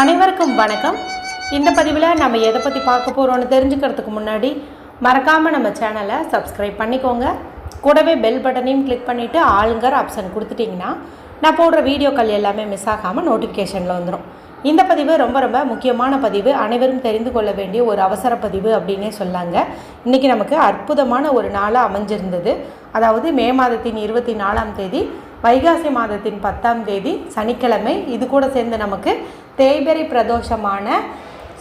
அனைவருக்கும் வணக்கம். இந்த பதிவில் நம்ம எதை பற்றி பார்க்க போகிறோம்னு தெரிஞ்சுக்கிறதுக்கு முன்னாடி மறக்காமல் நம்ம சேனலை சப்ஸ்கிரைப் பண்ணிக்கோங்க. கூடவே பெல் பட்டனையும் கிளிக் பண்ணிவிட்டு ஆளுங்கர் ஆப்ஷன் கொடுத்துட்டிங்கன்னா நான் போடுற வீடியோக்கள் எல்லாமே மிஸ் ஆகாமல் நோட்டிஃபிகேஷனில் வந்துடும் இந்த பதிவு ரொம்ப ரொம்ப முக்கியமான பதிவு. அனைவரும் தெரிந்து கொள்ள வேண்டிய ஒரு அவசர பதிவு அப்படின்னே சொல்லாங்க. இன்றைக்கி நமக்கு அற்புதமான ஒரு நாளாக அமைஞ்சிருந்தது. அதாவது மே மாதத்தின் இருபத்தி நாலாம் தேதி வைகாசி மாதத்தின் பத்தாம் தேதி சனிக்கிழமை. இது கூட சேர்ந்து நமக்கு தேய்பெரி பிரதோஷமான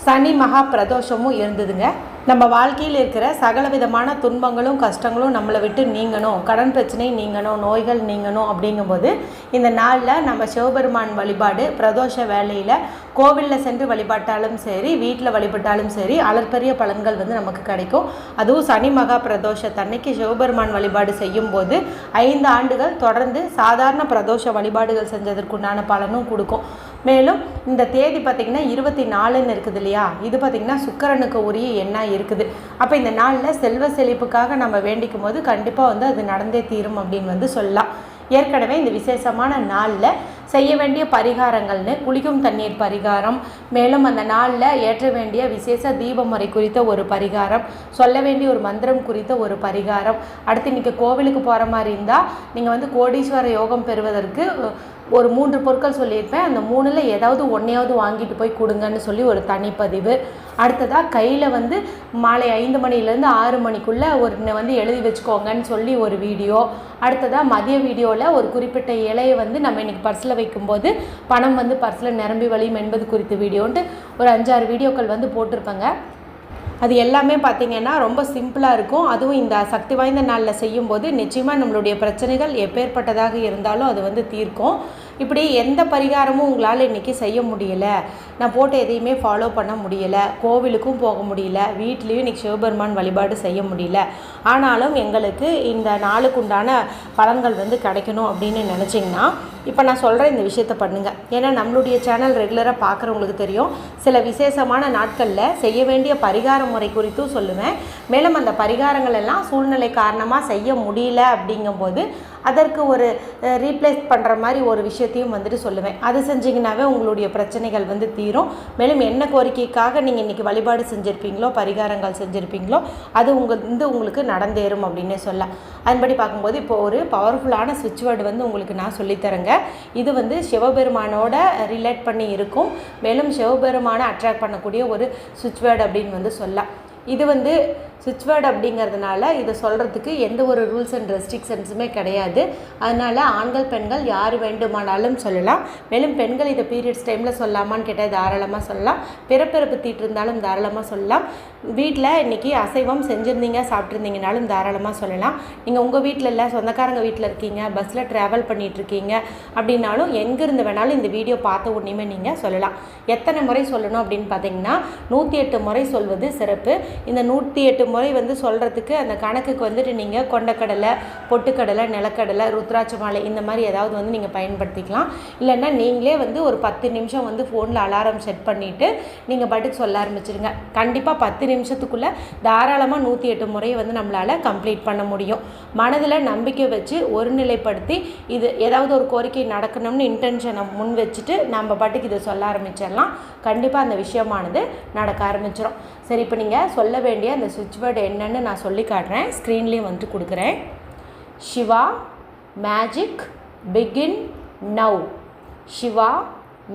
சனி மகா பிரதோஷமும் இருந்ததுங்க. நம்ம வாழ்க்கையில் இருக்கிற சகல விதமான துன்பங்களும் கஷ்டங்களும் நம்மளை விட்டு நீங்கணும். கடன் பிரச்சனை நீங்கணும் நோய்கள் நீங்கணும் அப்படிங்கும்போது இந்த நாளில் நம்ம சிவபெருமான் வழிபாடு பிரதோஷ வேலையில் கோவிலில் சென்று வழிபட்டாலும் சரி வீட்டில் வழிபட்டாலும் சரி அளப்பரிய பலன்கள் வந்து நமக்கு கிடைக்கும். அதுவும் சனி மகா பிரதோஷத்தன்னைக்கு சிவபெருமான் வழிபாடு செய்யும்போது ஐந்து ஆண்டுகள் தொடர்ந்து சாதாரண பிரதோஷ வழிபாடுகள் செஞ்சதற்குண்டான பலனும் கொடுக்கும். மேலும் இந்த தேதி பார்த்திங்கன்னா இருபத்தி நாலுன்னு இருக்குது இல்லையா? இது பார்த்திங்கன்னா சுக்கரனுக்கு உரிய எண்ணாக இருக்குது. அப்போ இந்த நாளில் செல்வ செழிப்புக்காக நம்ம வேண்டிக்கும் போது கண்டிப்பாக வந்து அது நடந்தே தீரும் அப்படின்னு வந்து சொல்லலாம். ஏற்கனவே இந்த விசேஷமான நாளில் செய்ய வேண்டிய பரிகாரங்கள்னு குளிக்கும் தண்ணீர் பரிகாரம் மேலும் அந்த நாளில் ஏற்ற வேண்டிய விசேஷ தீப முறை குறித்த ஒரு பரிகாரம் சொல்ல வேண்டிய ஒரு மந்திரம் குறித்த ஒரு பரிகாரம். அடுத்து இன்றைக்கி கோவிலுக்கு போகிற மாதிரி இருந்தால் நீங்கள் வந்து கோடீஸ்வர யோகம் பெறுவதற்கு ஒரு மூன்று பொருட்கள் சொல்லியிருப்பேன். அந்த மூணில் ஏதாவது ஒன்றையாவது வாங்கிட்டு போய் கொடுங்கன்னு சொல்லி ஒரு தனிப்பதிவு. அடுத்ததாக கையில் வந்து மாலை ஐந்து மணிலேருந்து ஆறு மணிக்குள்ளே ஒரு வந்து எழுதி வச்சுக்கோங்கன்னு சொல்லி ஒரு வீடியோ. அடுத்ததாக மதிய வீடியோவில் ஒரு குறிப்பிட்ட இலையை வந்து நம்ம இன்றைக்கி பர்ஸில் வைக்கும்போது பணம் வந்து பர்ஸில் நிரம்பி வழியும் என்பது குறித்த வீடியோன்ட்டு ஒரு அஞ்சாறு வீடியோக்கள் வந்து போட்டிருப்பேங்க. அது எல்லாமே பார்த்திங்கன்னா ரொம்ப சிம்பிளாக இருக்கும். அதுவும் இந்த சக்தி வாய்ந்த நாளில் செய்யும்போது நிச்சயமாக நம்மளுடைய பிரச்சனைகள் எப்பேற்பட்டதாக இருந்தாலும் அது வந்து தீர்க்கும். இப்படி எந்த பரிகாரமும் உங்களால் இன்றைக்கி செய்ய முடியலை. நான் போட்ட எதையுமே ஃபாலோ பண்ண முடியலை. கோவிலுக்கும் போக முடியல. வீட்லேயும் இன்றைக்கி சிவபெருமான் வழிபாடு செய்ய முடியல. ஆனாலும் எங்களுக்கு இந்த நாளுக்குண்டான பலன்கள் வந்து கிடைக்கணும் அப்படின்னு நினச்சிங்கன்னா இப்போ நான் சொல்கிற இந்த விஷயத்தை பண்ணுங்கள் ஏன்னா நம்மளுடைய சேனல் ரெகுலராக பார்க்குறவங்களுக்கு தெரியும். சில விசேஷமான நாட்களில் செய்ய வேண்டிய பரிகார முறை குறித்தும் சொல்லுவேன். மேலும் அந்த பரிகாரங்கள் எல்லாம் சூழ்நிலை காரணமாக செய்ய முடியல அப்படிங்கும்போது அதற்கு ஒரு ரீப்ளேஸ் பண்ணுற மாதிரி ஒரு விஷயத்தையும் வந்துட்டு சொல்லுவேன். அது செஞ்சிங்கனாவே உங்களுடைய பிரச்சனைகள் வந்து தீரும். மேலும் என்ன கோரிக்கைக்காக நீங்கள் இன்றைக்கி வழிபாடு செஞ்சுருப்பீங்களோ பரிகாரங்கள் செஞ்சுருப்பீங்களோ அது உங்கள் வந்து உங்களுக்கு நடந்தேறும் அப்படின்னே சொல்லலாம் அதன்படி பார்க்கும்போது இப்போ ஒரு பவர்ஃபுல்லான சுவிட்ச் வேர்டு வந்து உங்களுக்கு நான் சொல்லித்தரேங்க இது வந்து சிவபெருமானோட ரிலேட் பண்ணி இருக்கும். மேலும் சிவபெருமானை அட்ராக்ட் பண்ணக்கூடிய ஒரு சுவிட்ச் வேர்டு அப்படின்னு வந்து சொல்லலாம் இது வந்து சுவிட்ச் வேர்டு அப்படிங்கிறதுனால இதை சொல்கிறதுக்கு எந்த ஒரு ரூல்ஸ் அண்ட் ரெஸ்ட்ரிக்ஷன்ஸுமே கிடையாது. அதனால் ஆண்கள் பெண்கள் யார் வேண்டுமானாலும் சொல்லலாம். மேலும் பெண்கள் இதை பீரியட்ஸ் டைமில் சொல்லாமான்னு கேட்டால் தாராளமாக சொல்லலாம். பிறப்பிறப்பு தீட்டிருந்தாலும் தாராளமாக சொல்லலாம். வீட்டில் இன்றைக்கி அசைவம் செஞ்சுருந்தீங்க சாப்பிட்ருந்தீங்கனாலும் தாராளமாக சொல்லலாம். நீங்கள் உங்கள் வீட்டில் இல்லை சொந்தக்காரங்க வீட்டில் இருக்கீங்க பஸ்ஸில் ட்ராவல் பண்ணிகிட்ருக்கீங்க அப்படின்னாலும் எங்கேருந்து வேணாலும் இந்த வீடியோ பார்த்த உடனேமே நீங்கள் சொல்லலாம். எத்தனை முறை சொல்லணும் அப்படின்னு பார்த்தீங்கன்னா நூற்றி எட்டு முறை சொல்வது சிறப்பு. இந்த நூற்றி எட்டு முறை வந்து சொல்கிறதுக்கு அந்த கணக்குக்கு வந்துட்டு நீங்கள் கொண்டக்கடலை பொட்டுக்கடலை நிலக்கடலை ருத்ராட்ச மாலை இந்த மாதிரி ஏதாவது வந்து நீங்கள் பயன்படுத்திக்கலாம். இல்லைன்னா நீங்களே வந்து ஒரு பத்து நிமிஷம் வந்து ஃபோனில் அலாரம் செட் பண்ணிவிட்டு நீங்கள் பாட்டுக்கு சொல்ல ஆரம்பிச்சிருங்க. கண்டிப்பாக பத்து நிமிஷத்துக்குள்ளே தாராளமாக நூற்றி எட்டு முறையை வந்து நம்மளால் கம்ப்ளீட் பண்ண முடியும். மனதில் நம்பிக்கை வச்சு ஒருநிலைப்படுத்தி இது ஏதாவது ஒரு கோரிக்கை நடக்கணும்னு இன்டென்ஷனை முன் வச்சுட்டு நம்ம பாட்டுக்கு இதை சொல்ல ஆரம்பிச்சிடலாம். கண்டிப்பாக அந்த விஷயமானது நடக்க ஆரம்பிச்சிடும் சரி இப்போ நீங்கள் சொல்ல வேண்டிய அந்த சுவிட்ச் வேர்டு என்னன்னு நான் சொல்லி காட்டுறேன். ஸ்க்ரீன்லேயும் வந்து கொடுக்குறேன். Siva magic begin now Siva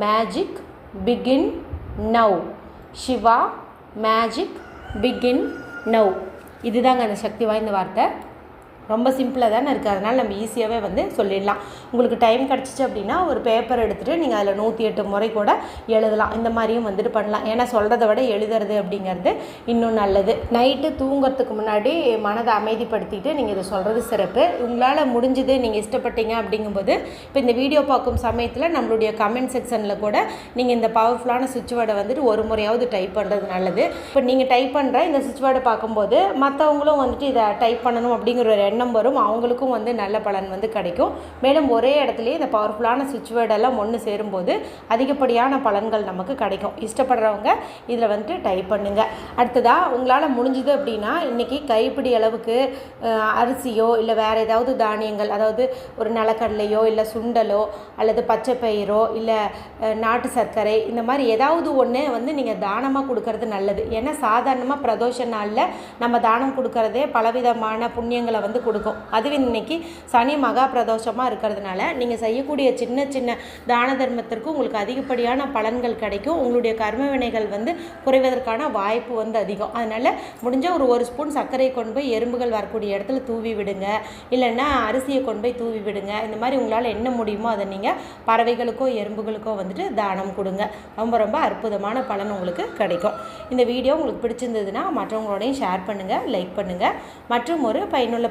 magic begin now Siva magic begin now இதுதாங்க அந்த சக்தி வாய்ந்த வார்த்தை. ரொம்ப சிம்பிளாக தானே இருக்குது அதனால் நம்ம ஈஸியாகவே வந்து சொல்லிடலாம். உங்களுக்கு டைம் கிடச்சிச்சு அப்படின்னா ஒரு பேப்பர் எடுத்துகிட்டு நீங்கள் அதில் நூற்றி எட்டு முறை கூட எழுதலாம். இந்த மாதிரியும் வந்துட்டு பண்ணலாம். ஏன்னா சொல்கிறத விட எழுதுறது அப்படிங்கிறது இன்னும் நல்லது. நைட்டு தூங்குறதுக்கு முன்னாடி மனதை அமைதிப்படுத்திட்டு நீங்கள் இதை சொல்கிறது சிறப்பு. உங்களால் முடிஞ்சது நீங்கள் இஷ்டப்பட்டீங்க அப்படிங்கும்போது இப்போ இந்த வீடியோ பார்க்கும் சமயத்தில் நம்மளுடைய கமெண்ட் செக்ஷனில் கூட நீங்கள் இந்த பவர்ஃபுல்லான சுவிட்ச் வேர்டை வந்துட்டு ஒரு முறையாவது டைப் பண்ணுறது நல்லது. இப்போ நீங்கள் டைப் பண்ணுற இந்த சுவிட்ச் வேர்டை பார்க்கும்போது மற்றவங்களும் வந்துட்டு இதை டைப் பண்ணணும் அப்படிங்கிற ஒரு எண்ணம் எண்ணம் வரும். அவங்களுக்கும் வந்து நல்ல பலன் வந்து கிடைக்கும். மேலும் ஒரே இடத்துலையே இந்த பவர்ஃபுல்லான சுவிட்ச் வேர்டெல்லாம் ஒன்று சேரும்போது அதிகப்படியான பலன்கள் நமக்கு கிடைக்கும். இஷ்டப்படுறவங்க இதில் வந்துட்டு டைப் பண்ணுங்கள் அடுத்ததாக உங்களால் முடிஞ்சுது அப்படின்னா இன்றைக்கி கைப்பிடி அளவுக்கு அரிசியோ இல்லை வேறு ஏதாவது தானியங்கள் அதாவது ஒரு நிலக்கடலையோ இல்லை சுண்டலோ அல்லது பச்சை பயிரோ இல்லை நாட்டு சர்க்கரை இந்த மாதிரி ஏதாவது ஒன்று வந்து நீங்கள் தானமாக கொடுக்கறது நல்லது. ஏன்னா சாதாரணமாக பிரதோஷ நாளில் நம்ம தானம் கொடுக்கறதே பலவிதமான புண்ணியங்களை வந்து கொடுக்கும். அதுவே இன்னைக்கு சனி மகா பிரதோஷமாக இருக்கிறதுனால நீங்கள் செய்யக்கூடிய சின்ன சின்ன தான தர்மத்திற்கு உங்களுக்கு அதிகப்படியான பலன்கள் கிடைக்கும். உங்களுடைய கர்ம வினைகள் வந்து குறைவதற்கான வாய்ப்பு வந்து அதிகம். அதனால் முடிஞ்ச ஒரு ஒரு ஸ்பூன் சர்க்கரையை கொண்டு போய் எறும்புகள் வரக்கூடிய இடத்துல தூவி விடுங்க. இல்லைன்னா அரிசியை கொண்டு போய் தூவி விடுங்க. இந்த மாதிரி உங்களால் என்ன முடியுமோ அதை நீங்கள் பறவைகளுக்கோ எறும்புகளுக்கோ வந்துட்டு தானம் கொடுங்க. ரொம்ப ரொம்ப அற்புதமான பலன் உங்களுக்கு கிடைக்கும். இந்த வீடியோ உங்களுக்கு பிடிச்சிருந்ததுன்னா மற்றவங்களோடையும் ஷேர் பண்ணுங்கள் லைக் பண்ணுங்கள் மற்றும் ஒரு பயனுள்ள